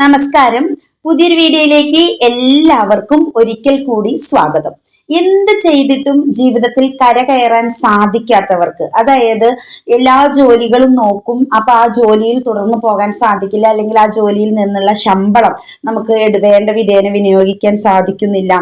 നമസ്കാരം. പുതിയൊരു വീഡിയോയിലേക്ക് എല്ലാവർക്കും ഒരിക്കൽ കൂടി സ്വാഗതം. എന്ത് ചെയ്തിട്ടും ജീവിതത്തിൽ കര കയറാൻ സാധിക്കാത്തവർക്ക് അതായത് എല്ലാ ജോലികളും നോക്കും അപ്പൊ ആ ജോലിയിൽ തുടർന്ന് പോകാൻ സാധിക്കില്ല അല്ലെങ്കിൽ ആ ജോലിയിൽ നിന്നുള്ള ശമ്പളം നമുക്ക് വേണ്ട വിധേന വിനിയോഗിക്കാൻ സാധിക്കുന്നില്ല.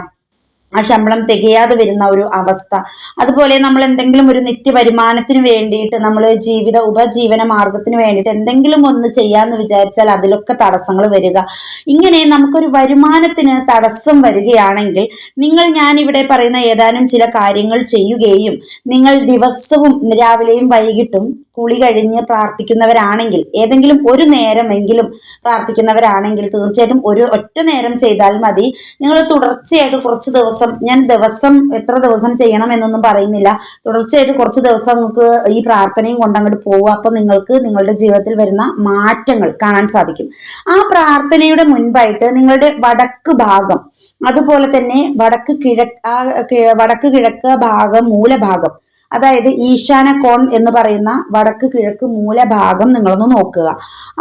ആ ശമ്പളം തികയാതെ വരുന്ന ഒരു അവസ്ഥ. അതുപോലെ നമ്മൾ എന്തെങ്കിലും ഒരു നിത്യ വരുമാനത്തിന് വേണ്ടിയിട്ട് നമ്മൾ ജീവിത ഉപജീവന മാർഗത്തിന് വേണ്ടിയിട്ട് എന്തെങ്കിലും ഒന്ന് ചെയ്യാന്ന് വിചാരിച്ചാൽ അതിലൊക്കെ തടസ്സങ്ങൾ വരിക. ഇങ്ങനെ നമുക്കൊരു വരുമാനത്തിന് തടസ്സം വരികയാണെങ്കിൽ നിങ്ങൾ ഞാൻ ഇവിടെ പറയുന്ന ഏതാനും ചില കാര്യങ്ങൾ ചെയ്യുകയും നിങ്ങൾ ദിവസവും രാവിലെയും വൈകിട്ടും കുളി കഴിഞ്ഞ് പ്രാർത്ഥിക്കുന്നവരാണെങ്കിൽ ഏതെങ്കിലും ഒരു നേരമെങ്കിലും പ്രാർത്ഥിക്കുന്നവരാണെങ്കിൽ തീർച്ചയായിട്ടും ഒരു ഒറ്റ നേരം ചെയ്താൽ മതി. നിങ്ങൾ തുടർച്ചയായിട്ട് കുറച്ച് ദിവസം ഞാൻ ദിവസം എത്ര ദിവസം ചെയ്യണം എന്നൊന്നും പറയുന്നില്ല. തുടർച്ചയായിട്ട് കുറച്ച് ദിവസം നിങ്ങൾക്ക് ഈ പ്രാർത്ഥനയും കൊണ്ട് അങ്ങോട്ട് പോവുക. അപ്പം നിങ്ങൾക്ക് നിങ്ങളുടെ ജീവിതത്തിൽ വരുന്ന മാറ്റങ്ങൾ കാണാൻ സാധിക്കും. ആ പ്രാർത്ഥനയുടെ മുൻപായിട്ട് നിങ്ങളുടെ വടക്ക് ഭാഗം അതുപോലെ തന്നെ വടക്ക് കിഴക്ക് വടക്ക് കിഴക്ക് ഭാഗം മൂലഭാഗം അതായത് ഈശാന കോൺ എന്ന് പറയുന്ന വടക്ക് കിഴക്ക് മൂലഭാഗം നിങ്ങളൊന്ന് നോക്കുക.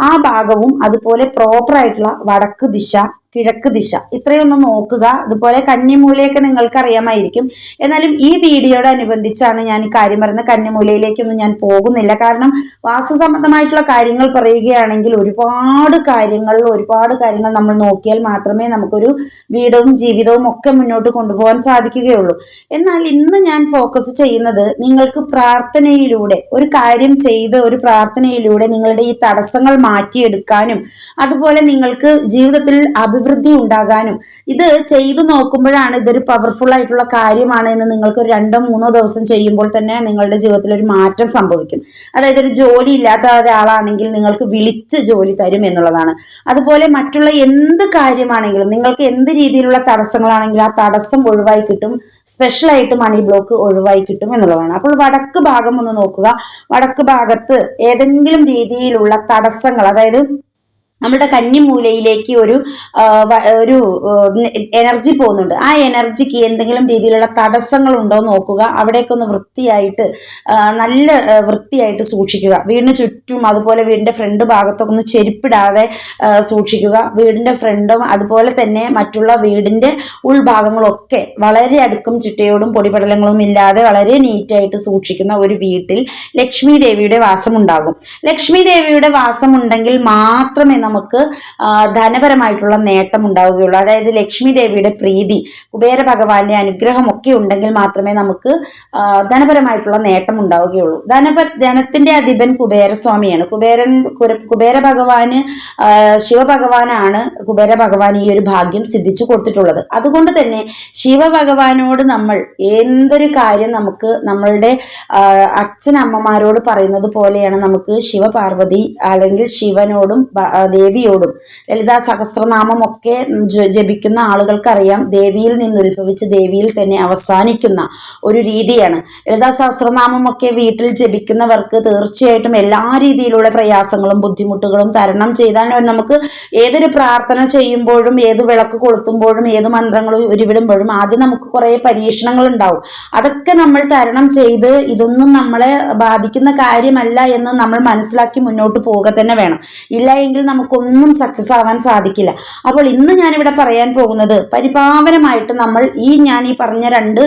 ആ ഭാഗവും അതുപോലെ പ്രോപ്പർ ആയിട്ടുള്ള വടക്ക് ദിശ കിഴക്ക് ദിശ. ഇത്രയൊന്ന് നോക്കുക. അതുപോലെ കന്നിമൂലയൊക്കെ നിങ്ങൾക്ക് അറിയാമായിരിക്കും എന്നാലും ഈ വീഡിയോയോട് അനുബന്ധിച്ചാണ് ഞാൻ കാര്യം പറയുന്നത്. കന്നിമൂലയിലേക്കൊന്നും ഞാൻ പോകുന്നില്ല. കാരണം വാസ്തു സംബന്ധമായിട്ടുള്ള കാര്യങ്ങൾ പറയുകയാണെങ്കിൽ ഒരുപാട് കാര്യങ്ങൾ ഒരുപാട് കാര്യങ്ങൾ നമ്മൾ നോക്കിയാൽ മാത്രമേ നമുക്കൊരു വീടും ജീവിതവും ഒക്കെ മുന്നോട്ട് കൊണ്ടുപോകാൻ സാധിക്കുകയുള്ളൂ. എന്നാൽ ഇന്ന് ഞാൻ ഫോക്കസ് ചെയ്യുന്നത് നിങ്ങൾക്ക് പ്രാർത്ഥനയിലൂടെ ഒരു കാര്യം ചെയ്ത് ഒരു പ്രാർത്ഥനയിലൂടെ നിങ്ങളുടെ ഈ തടസ്സങ്ങൾ മാറ്റിയെടുക്കാനും അതുപോലെ നിങ്ങൾക്ക് ജീവിതത്തിൽ അഭിവൃദ്ധി ഉണ്ടാകാനും. ഇത് ചെയ്തു നോക്കുമ്പോഴാണ് ഇതൊരു പവർഫുൾ ആയിട്ടുള്ള കാര്യമാണ് എന്ന് നിങ്ങൾക്ക് ഒരു രണ്ടോ മൂന്നോ ദിവസം ചെയ്യുമ്പോൾ തന്നെ നിങ്ങളുടെ ജീവിതത്തിൽ ഒരു മാറ്റം സംഭവിക്കും. അതായത് ഒരു ജോലി ഇല്ലാത്ത ഒരാളാണെങ്കിൽ നിങ്ങൾക്ക് വിളിച്ച് ജോലി തരും എന്നുള്ളതാണ്. അതുപോലെ മറ്റുള്ള എന്ത് കാര്യമാണെങ്കിലും നിങ്ങൾക്ക് എന്ത് രീതിയിലുള്ള തടസ്സങ്ങളാണെങ്കിലും ആ തടസ്സം ഒഴിവായി കിട്ടും. സ്പെഷ്യൽ ആയിട്ട് മണി ബ്ലോക്ക് ഒഴിവായി കിട്ടും എന്നുള്ളതാണ്. അപ്പോൾ വടക്ക് ഭാഗം ഒന്ന് നോക്കുക. വടക്ക് ഭാഗത്ത് ഏതെങ്കിലും രീതിയിലുള്ള തടസ്സങ്ങൾ അതായത് നമ്മുടെ കന്നിമൂലയിലേക്ക് ഒരു ഒരു എനർജി പോകുന്നുണ്ട്. ആ എനർജിക്ക് എന്തെങ്കിലും രീതിയിലുള്ള തടസ്സങ്ങൾ ഉണ്ടോ നോക്കുക. അവിടേക്ക് ഒന്ന് വൃത്തിയായിട്ട് നല്ല വൃത്തിയായിട്ട് സൂക്ഷിക്കുക. വീടിന് ചുറ്റും അതുപോലെ വീടിന്റെ ഫ്രണ്ട് ഭാഗത്തൊക്കെ ഒന്ന് ചെരുപ്പിടാതെ സൂക്ഷിക്കുക. വീടിന്റെ ഫ്രണ്ടും അതുപോലെ തന്നെ മറ്റുള്ള വീടിന്റെ ഉൾഭാഗങ്ങളൊക്കെ വളരെ അടുക്കും ചിട്ടയോടും പൊടിപടലങ്ങളും ഇല്ലാതെ വളരെ നീറ്റായിട്ട് സൂക്ഷിക്കുന്ന ഒരു വീട്ടിൽ ലക്ഷ്മി ദേവിയുടെ വാസമുണ്ടാകും. ലക്ഷ്മി ദേവിയുടെ വാസമുണ്ടെങ്കിൽ മാത്രമേ നമുക്ക് ധനപരമായിട്ടുള്ള നേട്ടം ഉണ്ടാവുകയുള്ളൂ. അതായത് ലക്ഷ്മി ദേവിയുടെ പ്രീതി കുബേര ഭഗവാന്റെ അനുഗ്രഹം ഒക്കെ ഉണ്ടെങ്കിൽ മാത്രമേ നമുക്ക് ധനപരമായിട്ടുള്ള നേട്ടം ഉണ്ടാവുകയുള്ളൂ. ധനപ ധനത്തിന്റെ അധിപൻ കുബേരസ്വാമിയാണ്. കുബേരൻ കുബേര ഭഗവാന് ശിവഭഗവാനാണ് കുബേര ഭഗവാൻ ഈ ഒരു ഭാഗ്യം സിദ്ധിച്ചു കൊടുത്തിട്ടുള്ളത്. അതുകൊണ്ട് തന്നെ ശിവഭഗവാനോട് നമ്മൾ എന്തൊരു കാര്യം നമുക്ക് നമ്മളുടെ അച്ഛനമ്മമാരോട് പറയുന്നത് പോലെയാണ് നമുക്ക് ശിവപാർവതി അല്ലെങ്കിൽ ശിവനോടും ദേവിയോടും. ലളിതാ സഹസ്രനാമം ഒക്കെ ജപിക്കുന്ന ആളുകൾക്കറിയാം ദേവിയിൽ നിന്ന് ഉത്ഭവിച്ച് ദേവിയിൽ തന്നെ അവസാനിക്കുന്ന ഒരു രീതിയാണ്. ലളിതാ സഹസ്രനാമം ഒക്കെ വീട്ടിൽ ജപിക്കുന്നവർക്ക് തീർച്ചയായിട്ടും എല്ലാ രീതിയിലുള്ള പ്രയാസങ്ങളും ബുദ്ധിമുട്ടുകളും തരണം ചെയ്താൽ നമുക്ക് ഏതൊരു പ്രാർത്ഥന ചെയ്യുമ്പോഴും ഏത് വിളക്ക് കൊളുത്തുമ്പോഴും ഏത് മന്ത്രങ്ങൾ ഉരുവിടുമ്പോഴും ആദ്യം നമുക്ക് കുറേ പരീക്ഷണങ്ങൾ ഉണ്ടാവും. അതൊക്കെ നമ്മൾ തരണം ചെയ്ത് ഇതൊന്നും നമ്മളെ ബാധിക്കുന്ന കാര്യമല്ല എന്ന് നമ്മൾ മനസ്സിലാക്കി മുന്നോട്ട് പോവുക തന്നെ വേണം. ഇല്ല എങ്കിൽ നമുക്കൊന്നും സക്സസ് ആവാൻ സാധിക്കില്ല. അപ്പോൾ ഇന്ന് ഞാനിവിടെ പറയാൻ പോകുന്നത് പരിപാവനമായിട്ട് നമ്മൾ ഈ ഞാൻ ഈ പറഞ്ഞ രണ്ട്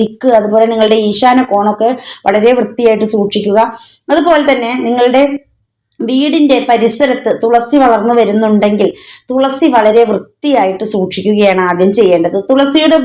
ദിക്ക് അതുപോലെ നിങ്ങളുടെ ഈശാന കോണൊക്കെ വളരെ വൃത്തിയായിട്ട് സൂക്ഷിക്കുക. അതുപോലെ തന്നെ നിങ്ങളുടെ വീടിന്റെ പരിസരത്ത് തുളസി വളർന്നു വരുന്നുണ്ടെങ്കിൽ തുളസി വളരെ വൃത്തിയായിട്ട് സൂക്ഷിക്കുകയാണ് ആദ്യം ചെയ്യേണ്ടത്. തുളസിയുടെ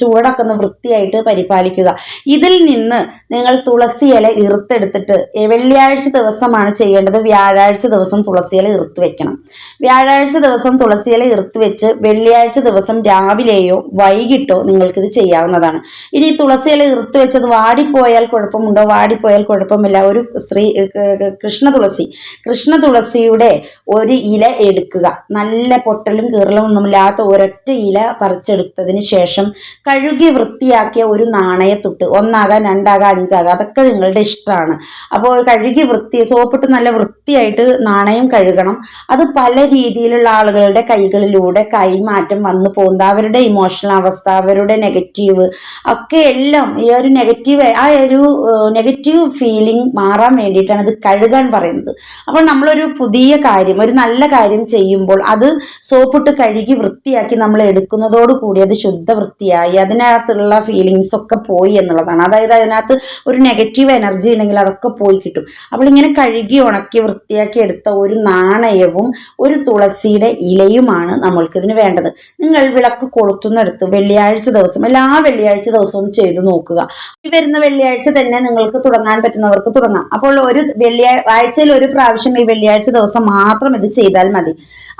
ചൂടൊക്കെ ഒന്ന് വൃത്തിയായിട്ട് പരിപാലിക്കുക. ഇതിൽ നിന്ന് നിങ്ങൾ തുളസി ഇല ഇറുത്തെടുത്തിട്ട് വെള്ളിയാഴ്ച ദിവസമാണ് ചെയ്യേണ്ടത്. വ്യാഴാഴ്ച ദിവസം തുളസി ഇല ഇറുത്ത് വെക്കണം. വ്യാഴാഴ്ച ദിവസം തുളസി ഇല ഇറുത്ത് വെച്ച് വെള്ളിയാഴ്ച ദിവസം രാവിലെയോ വൈകിട്ടോ നിങ്ങൾക്കിത് ചെയ്യാവുന്നതാണ്. ഇനി തുളസി ഇല ഇറുത്ത് വെച്ചത് വാടിപ്പോയാൽ കുഴപ്പമുണ്ടോ? വാടിപ്പോയാൽ കുഴപ്പമില്ല. ഒരു ഏ, കൃഷ്ണ തുളസി കൃഷ്ണ തുളസിയുടെ ഒരു ഇല എടുക്കുക. നല്ല പൊട്ടലും കീറലും ഒന്നുമില്ലാത്ത ഒരൊറ്റ ഇല പറിച്ചെടുത്തതിന് ശേഷം കഴുകി വൃത്തിയാക്കിയ ഒരു നാണയത്തുട്ട് ഒന്നാകാം രണ്ടാകാം അഞ്ചാകാം അതൊക്കെ നിങ്ങളുടെ ഇഷ്ടമാണ്. അപ്പോൾ കഴുകി വൃത്തി സോപ്പിട്ട് നല്ല വൃത്തിയായിട്ട് നാണയം കഴുകണം. അത് പല രീതിയിലുള്ള ആളുകളുടെ കൈകളിലൂടെ കൈമാറ്റം വന്നു പോകുന്നത്. അവരുടെ ഇമോഷണൽ അവസ്ഥ അവരുടെ നെഗറ്റീവ് ഒക്കെ എല്ലാം ഈ ഒരു നെഗറ്റീവ് ആ ഒരു നെഗറ്റീവ് ഫീലിംഗ് മാറാൻ വേണ്ടിയിട്ടാണ് ഇത് കഴുകാൻ പറയുന്നത്. അപ്പോൾ നമ്മളൊരു പുതിയ കാര്യം ഒരു നല്ല കാര്യം ചെയ്യുമ്പോൾ അത് സോപ്പിട്ട് കഴുകി വൃത്തിയാക്കി നമ്മൾ എടുക്കുന്നതോട് കൂടി അത് ശുദ്ധ വൃത്തിയായി അതിനകത്തുള്ള ഫീലിങ്സ് ഒക്കെ പോയി എന്നുള്ളതാണ്. അതായത് അതിനകത്ത് ഒരു നെഗറ്റീവ് എനർജി ഉണ്ടെങ്കിൽ അതൊക്കെ പോയി കിട്ടും. അപ്പോൾ ഇങ്ങനെ കഴുകി ഉണക്കി വൃത്തിയാക്കി എടുത്ത ഒരു നാണയവും ഒരു തുളസിയുടെ ഇലയുമാണ് നമ്മൾക്കിതിന് വേണ്ടത്. നിങ്ങൾ വിളക്ക് കൊളുത്തുന്നിടത്ത് വെള്ളിയാഴ്ച ദിവസം എല്ലാ വെള്ളിയാഴ്ച ദിവസവും ചെയ്തു നോക്കുക. ഈ വരുന്ന വെള്ളിയാഴ്ച തന്നെ നിങ്ങൾക്ക് തുടങ്ങാൻ പറ്റുന്നവർക്ക് തുടങ്ങാം. അപ്പോൾ ഒരു വെള്ളിയാഴ്ച ആഴ്ചയിൽ ഒരു പ്രാവശ്യം ഈ വെള്ളിയാഴ്ച ദിവസം മാത്രം ഇത് ചെയ്താൽ മതി.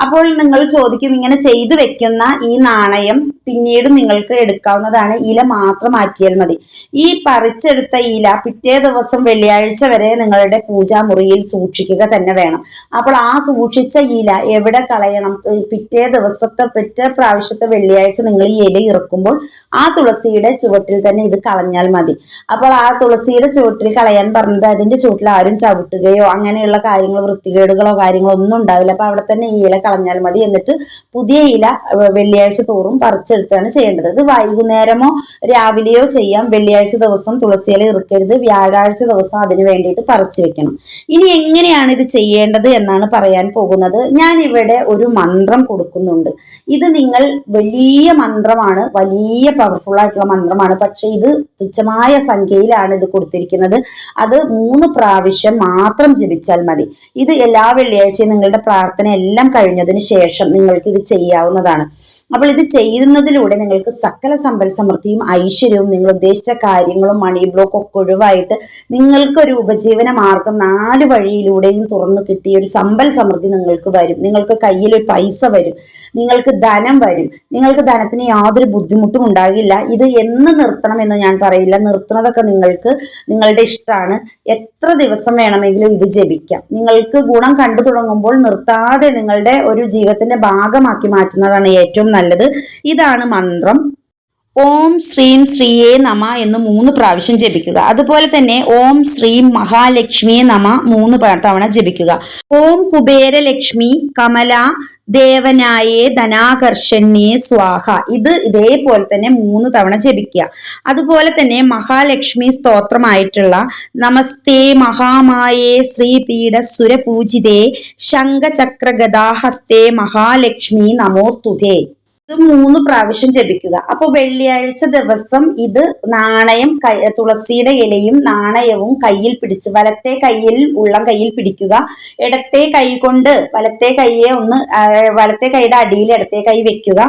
അപ്പോൾ നിങ്ങൾ ചോദിക്കും ഇങ്ങനെ ചെയ്തു വെക്കുന്ന ഈ നാണയം പിന്നീട് നിങ്ങൾക്ക് എടുക്കാവുന്നതാണ്. ഇല മാത്രം മാറ്റിയാൽ മതി. ഈ പറിച്ചെടുത്ത ഇല പിറ്റേ ദിവസം വെള്ളിയാഴ്ച വരെ നിങ്ങളുടെ പൂജാമുറിയിൽ സൂക്ഷിക്കുക തന്നെ വേണം. അപ്പോൾ ആ സൂക്ഷിച്ച ഇല എവിടെ കളയണം? പിറ്റേ ദിവസത്തെ പിറ്റേ പ്രാവശ്യത്തെ വെള്ളിയാഴ്ച നിങ്ങൾ ഈ ഇല ഇറക്കുമ്പോൾ ആ തുളസിയുടെ ചുവട്ടിൽ തന്നെ ഇത് കളഞ്ഞാൽ മതി. അപ്പോൾ ആ തുളസിയുടെ ചുവട്ടിൽ കളയാൻ പറഞ്ഞത് അതിന്റെ ചുവട്ടിൽ ആരും ചവിട്ടുകയോ അങ്ങനെയുള്ള കാര്യങ്ങൾ വൃത്തികേടുകളോ കാര്യങ്ങളോ ഒന്നും ഉണ്ടാവില്ല. അപ്പൊ അവിടെ തന്നെ ഈ ഇല കളഞ്ഞാൽ മതി. എന്നിട്ട് പുതിയ ഇല വെള്ളിയാഴ്ച തോറും പറിച്ചെടുത്താണ് ചെയ്യേണ്ടത്. ഇത് വൈകുന്നേരമോ രാവിലെയോ ചെയ്യാം. വെള്ളിയാഴ്ച ദിവസം തുളസി ഇല ഇറുക്കരുത്. വ്യാഴാഴ്ച ദിവസം അതിന് വേണ്ടിയിട്ട് പറിച്ചു വെക്കണം. ഇനി എങ്ങനെയാണ് ഇത് ചെയ്യേണ്ടത് എന്നാണ് പറയാൻ പോകുന്നത്. ഞാൻ ഇവിടെ ഒരു മന്ത്രം കൊടുക്കുന്നുണ്ട്. ഇത് നിങ്ങൾ വലിയ മന്ത്രമാണ് വലിയ പവർഫുൾ ആയിട്ടുള്ള മന്ത്രമാണ്. പക്ഷേ ഇത് തുച്ഛമായ സംഖ്യയിലാണ് ഇത് കൊടുത്തിരിക്കുന്നത്. അത് മൂന്ന് പ്രാവശ്യം മാത്രം ജപിച്ചാൽ മതി. ഇത് എല്ലാ വെള്ളിയാഴ്ചയും നിങ്ങളുടെ പ്രാർത്ഥന എല്ലാം കഴിഞ്ഞതിന് ശേഷം നിങ്ങൾക്ക് ഇത് ചെയ്യാവുന്നതാണ്. അപ്പോൾ ഇത് ചെയ്യുന്നതിലൂടെ നിങ്ങൾക്ക് സകല സമ്പൽ സമൃദ്ധിയും ഐശ്വര്യവും നിങ്ങൾ ഉദ്ദേശിച്ച കാര്യങ്ങളും മണി ബ്ലോക്ക് ഒക്കെ ഒഴിവായിട്ട് നിങ്ങൾക്കൊരു ഉപജീവന മാർഗം നാല് വഴിയിലൂടെയും തുറന്നു കിട്ടിയ ഒരു സമ്പൽ സമൃദ്ധി നിങ്ങൾക്ക് വരും. നിങ്ങൾക്ക് കയ്യിൽ ഒരു പൈസ വരും. നിങ്ങൾക്ക് ധനം വരും. നിങ്ങൾക്ക് ധനത്തിന് യാതൊരു ബുദ്ധിമുട്ടും ഉണ്ടാകില്ല. ഇത് എന്ന് നിർത്തണം എന്ന് ഞാൻ പറയില്ല. നിർത്തുന്നതൊക്കെ നിങ്ങൾക്ക് നിങ്ങളുടെ ഇഷ്ടമാണ്. എത്ര ദിവസം വേണമെങ്കിലും ഇത് ജപിക്കാം. നിങ്ങൾക്ക് ഗുണം കണ്ടു തുടങ്ങുമ്പോൾ നിർത്താതെ നിങ്ങളുടെ ഒരു ജീവിതത്തിന്റെ ഭാഗമാക്കി മാറ്റുന്നതാണ് ഏറ്റവും നല്ലത്. ഇതാണ് മന്ത്രം. ഓം ശ്രീം ശ്രീയേ നമ എന്ന് മൂന്ന് പ്രാവശ്യം ജപിക്കുക. അതുപോലെ തന്നെ ഓം ശ്രീം മഹാലക്ഷ്മിയെ നമ മൂന്ന് തവണ ജപിക്കുക. ഓം കുബേരലക്ഷ്മി കമല ദേവനായേ ധനാകർഷണ്യേ സ്വാഹ. ഇത് ഇതേപോലെ തന്നെ മൂന്ന് തവണ ജപിക്കുക. അതുപോലെ തന്നെ മഹാലക്ഷ്മി സ്തോത്രമായിട്ടുള്ള നമസ്തേ മഹാമായേ ശ്രീപീഠ സുരപൂജിതേ ശംഖചക്രഗദാഹസ്തേ മഹാലക്ഷ്മി നമോസ്തുതേ. ഇത് മൂന്ന് പ്രാവശ്യം ജപിക്കുക. അപ്പോൾ വെള്ളിയാഴ്ച ദിവസം ഇത് നാണയം തുളസിയുടെ ഇലയും നാണയവും കയ്യിൽ പിടിച്ച് വലത്തെ കയ്യിൽ ഉള്ള കയ്യിൽ പിടിക്കുക. ഇടത്തെ കൈ കൊണ്ട് വലത്തെ കൈയെ ഒന്ന് വലത്തെ കൈയുടെ അടിയിൽ ഇടത്തെ കൈ വെക്കുക.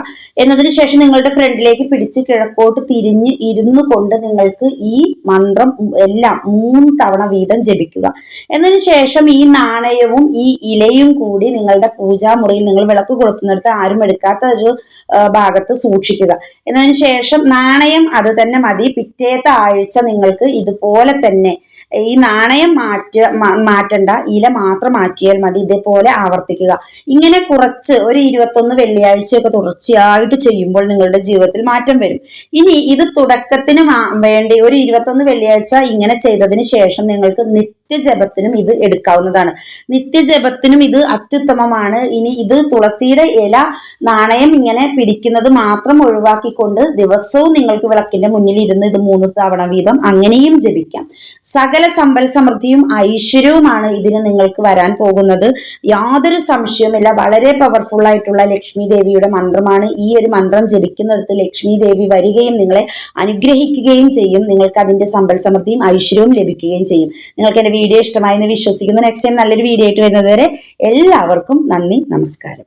എന്നതിന് ശേഷം നിങ്ങളുടെ ഫ്രണ്ടിലേക്ക് പിടിച്ച് കിഴക്കോട്ട് തിരിഞ്ഞ് ഇരുന്നു കൊണ്ട് നിങ്ങൾക്ക് ഈ മന്ത്രം എല്ലാം മൂന്ന് തവണ വീതം ജപിക്കുക. എന്നതിന് ശേഷം ഈ നാണയവും ഈ ഇലയും കൂടി നിങ്ങളുടെ പൂജാമുറിയിൽ നിങ്ങൾ വിളക്ക് കൊളുത്തുന്നിടത്ത് ആരും എടുക്കാത്ത ഒരു ഭാഗത്ത് സൂക്ഷിക്കുക. എന്നതിന് ശേഷം നാണയം അത് തന്നെ മതി. പിറ്റേത്തെ ആഴ്ച നിങ്ങൾക്ക് ഇതുപോലെ തന്നെ ഈ നാണയം മാറ്റ മാറ്റണ്ട ഇല മാത്രം മാറ്റിയാൽ മതി. ഇതേപോലെ ആവർത്തിക്കുക. ഇങ്ങനെ കുറച്ച് ഒരു ഇരുപത്തൊന്ന് വെള്ളിയാഴ്ചയൊക്കെ തുടർച്ചയായിട്ട് ചെയ്യുമ്പോൾ നിങ്ങളുടെ ജീവിതത്തിൽ മാറ്റം വരും. ഇനി ഇത് തുടക്കത്തിന് വേണ്ടി ഒരു ഇരുപത്തൊന്ന് വെള്ളിയാഴ്ച ഇങ്ങനെ ചെയ്തതിന് ശേഷം നിങ്ങൾക്ക് നിത്യജപത്തിനും ഇത് എടുക്കാവുന്നതാണ്. നിത്യജപത്തിനും ഇത് അത്യുത്തമമാണ്. ഇനി ഇത് തുളസിയുടെ ഇല നാണയം ഇങ്ങനെ പിടിക്കുന്നത് മാത്രം ഒഴിവാക്കിക്കൊണ്ട് ദിവസവും നിങ്ങൾക്ക് വിളക്കിന്റെ മുന്നിൽ ഇരുന്ന് ഇത് മൂന്ന് തവണ വീതം അങ്ങനെയും ജപിക്കാം. സകല സമ്പൽ സമൃദ്ധിയും ഐശ്വര്യവുമാണ് ഇതിന് നിങ്ങൾക്ക് വരാൻ പോകുന്നത്. യാതൊരു സംശയവുമില്ല. വളരെ പവർഫുൾ ആയിട്ടുള്ള ലക്ഷ്മി ദേവിയുടെ മന്ത്രമാണ്. ഈ ഒരു മന്ത്രം ജപിക്കുന്നിടത്ത് ലക്ഷ്മി ദേവി വരികയും നിങ്ങളെ അനുഗ്രഹിക്കുകയും ചെയ്യും. നിങ്ങൾക്ക് അതിന്റെ സമ്പൽ സമൃദ്ധിയും ഐശ്വര്യവും ലഭിക്കുകയും ചെയ്യും. നിങ്ങൾക്ക് വീഡിയോ ഇഷ്ടമായി എന്ന് വിശ്വസിക്കുന്നു. നെക്സ്റ്റ് ടൈം നല്ലൊരു വീഡിയോ ആയിട്ട് വരുന്നത് വരെ എല്ലാവർക്കും നന്ദി നമസ്കാരം.